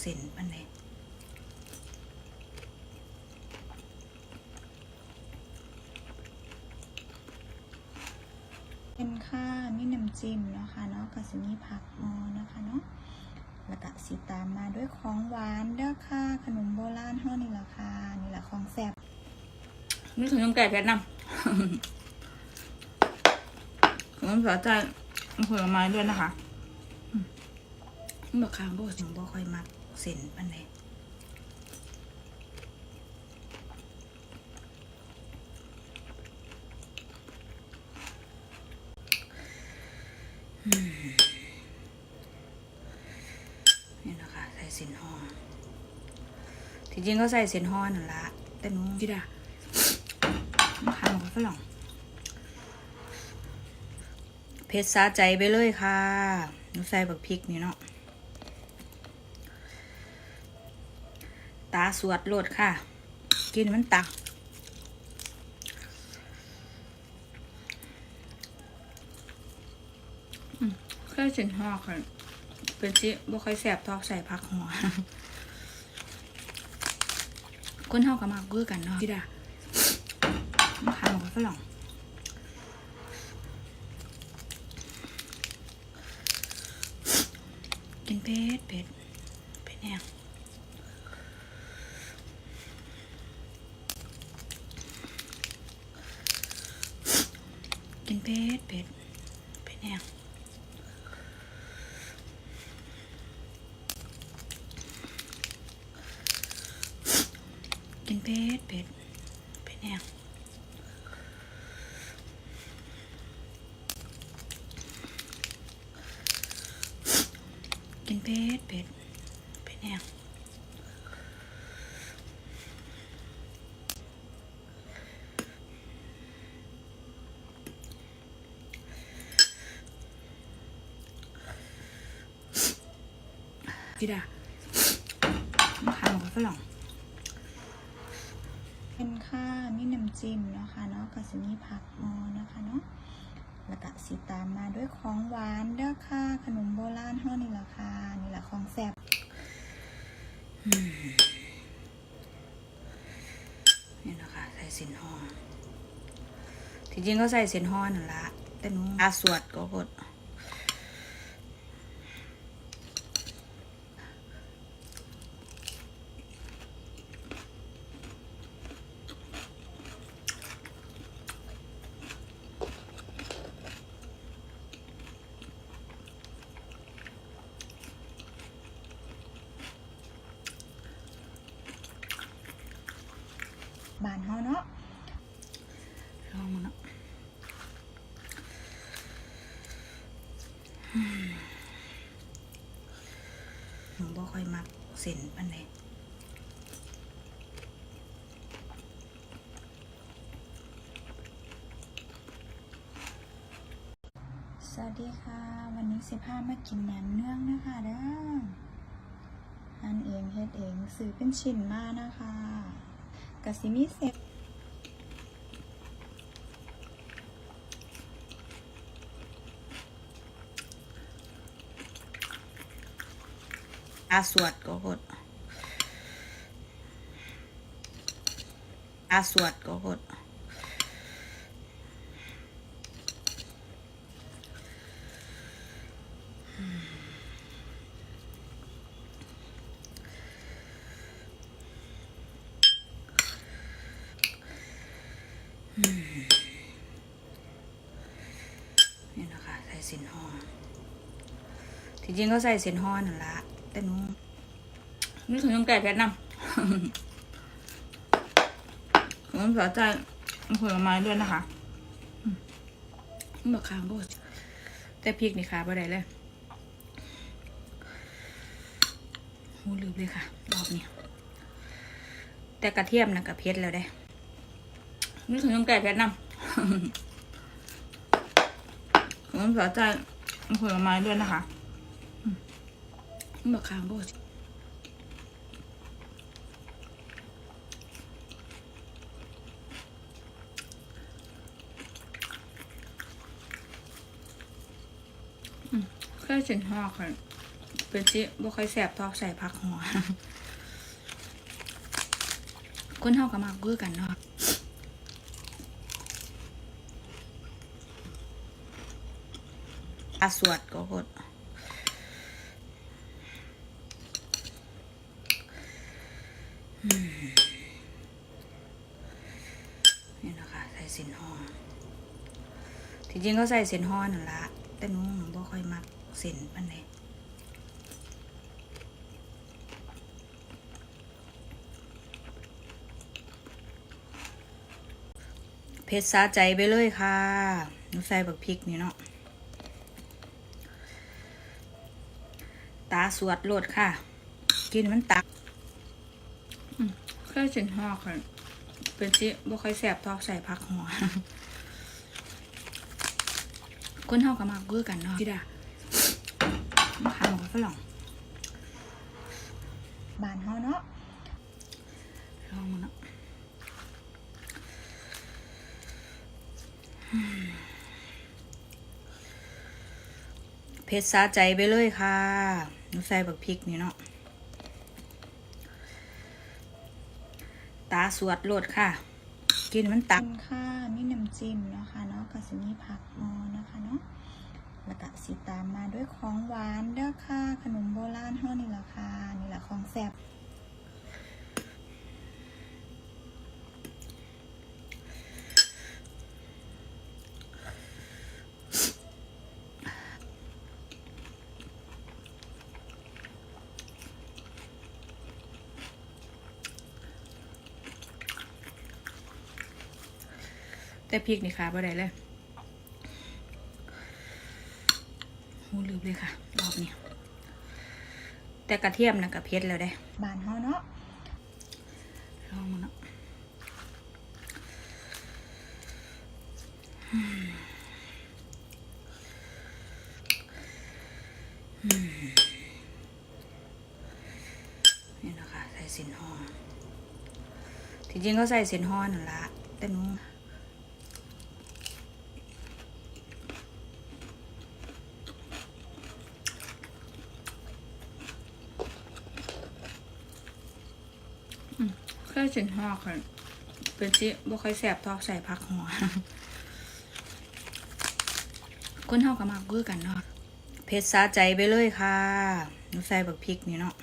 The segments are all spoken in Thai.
เส้นมันเลยเป็นค่ะมีน้ำจิ้มเนาะค่ะเนาะก็จะมีผักฮอนะคะเนาะแล้วก็สีตามมาด้วยของหวานเด้อค่ะ ขนมโบราณเฮานี่แหละค่ะนี่แหละของแซ่บนี่ถึงน้ำไก่เพชรนำขนมสาใจผลไม้ด้วยนะคะอืมบอกข้างบ่ถึงบ่ค่อยมัก เส้นปานใดอืมนี่นะคะใส่เส้นห่อที่จริงก็ใส่เส้นห่อนั่นละแต่หนูจิดามาข้างกับฝรั่งเผ็ดสาใจไปเลยค่ะหนูใส่บักพริกนี่เนาะ ตา สวดโลดค่ะ กินมันตักอืมแค่สินหอกค่ะเป็นสิบ่ค่อยแสบทอกใส่ผักหัว คนเฮากับมากคือกันเนาะพี่ดามาขายของฝรั่งกินเผ็ดเผ็ดเผ็ดแห้ง กินเผ็ดเผ็ดเผ็ดแห้งกินเผ็ดเผ็ดเผ็ดแห้งกินเผ็ดเผ็ดเผ็ดแห้ง พี่ดามาขายของฝรั่งเป็นค่ะมีน้ำจิ้มเนาะค่ะเนาะก็จะมีผักฮอนะคะเนาะแล้วก็สีตามมาด้วยของหวานเด้อค่ะขนมโบราณเฮานี่แหละค่ะนี่แหละของแซ่บอืมนี่นะคะใส่เส้นห่อที่จริงก็ใส่เส้นห่อนั่นละแต่หนูอาสวดก็กด บานเฮาเนาะลองมาเนาะอืมหนูบ่ค่อยมักเส้นปานใดสวัสดีค่ะ วันนี้สิพามากินแหนมเนืองนะคะเด้ออันเองเฮ็ดเองซื้อเป็นชิ้นมานะคะ กะสิมีเซ็ตอาสวดก็กดอาสวดก็กด นี่นะคะใส่ส้นห่อที่จริงก็ใส่ส้นห่อนั่นละ แต่นูนี่ถึงน้ำไก่เพชรนำขนมสาใจผลไม้ด้วยนะคะอืมบอกข้างบ่แต่พริกนี่ค่ะบ่ได้เลยหูลืมเลยค่ะ รอบนี้ แต่กระเทียมนะกับเพชรแล้วได้ นี่ถึงน้ำไก่เพชรนำขนมสาใจผลไม้ด้วยนะคะอืมบอกข้างบ่แค่เส้นห่อค่ะเป็นเป็นสิบ่ค่อยแซ่บทอกใส่ผักหัวคนเฮาก็มักคือกันเนาะ สวดก็กดอืมนี่นะคะใส่สินห่อที่จริงก็ใส่สินห่อนั่นละแต่หนูหนูบ่ค่อยมักสินปานใดเผ็ดสาใจไปเลยค่ะหนูใส่บักพริกนี่เนาะ ตาสวดโลดค่ะ กินมันตักอืมเคยสินห่อค่ะ เป็นสิบ่ค่อยแสบทอกใส่ผักหัว คนเฮาก็มักคือกันเนาะพี่ดามาหาหมอฝรั่งบ้านเฮาเนาะลองมันเนาะเผ็ดสาใจไปเลยค่ะ หนูใส่บักพริกนี่เนาะ ตาสวดโลดค่ะ กินมันตักค่ะ มีน้ำจิ้มเนาะค่ะเนาะก็สิมีผักมอนะคะเนาะแล้วก็สีตามมาด้วยของหวานเด้อค่ะ ขนมโบราณเฮานี่ล่ะค่ะ นี่แหละของแซ่บ แต่พริกนี่ค่ะบ่ได้เลยหูลืมเลยค่ะ รอบนี้แต่กระเทียมนะกระเพ็ดแล้วได้ บานเฮาเนาะลองมันเนาะอืมอืมนี่นะคะใส่สินห่อที่จริงก็ใส่สินห่อนั่นละแต่หนู สินห่อค่ะเป็นสิบ่ค่อยแสบทอกใส่ผักหัวคนเฮาก็มักคือกันเนาะเผ็ดสาใจไปเลยค่ะหนูใส่บักพริกนี่เนาะ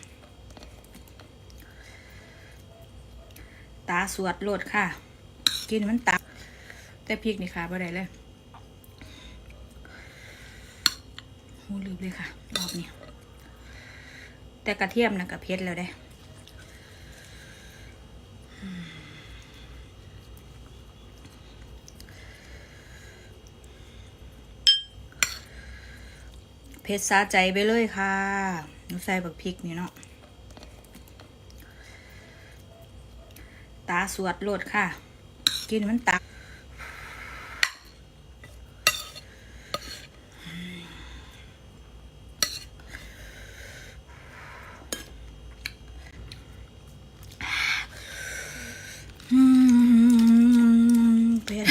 ตาสวดโลดค่ะ กินมันตัก แต่พริกนี่ค่ะบ่ได้เลยหูลืมเลยค่ะ รอบนี้แต่กระเทียมนะกระเพ็ดแล้วได้ เผ็ดสาใจไปเลยค่ะใส่บักพริกนี่เนาะ ตาสวดโลดค่ะ กินมันตัก อืมเผ็ด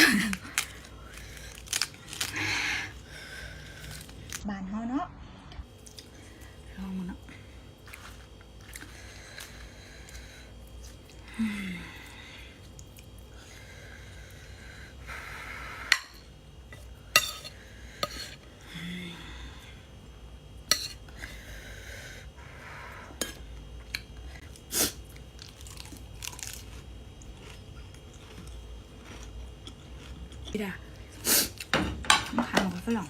บานเฮาเนาะลองมันเนาะอืม พี่ดามาหาหมองฝรั่ง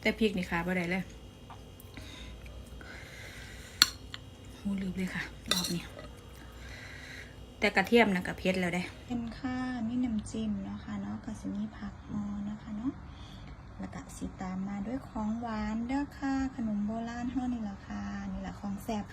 แต่พริกนี่ค่ะบ่ได้เลยหูลืมเลยค่ะ รอบนี้ แต่กระเทียมนะกระเพ็ดแล้วได้เป็นค่ามีน้ำจิ้มเนาะค่ะเนาะก็สิมีผักมอนะคะเนาะแล้วก็สีตามมาด้วยของหวานเด้อค่ะขนมโบราณเฮานี่ล่ะค่ะนี่แหละของแซ่บ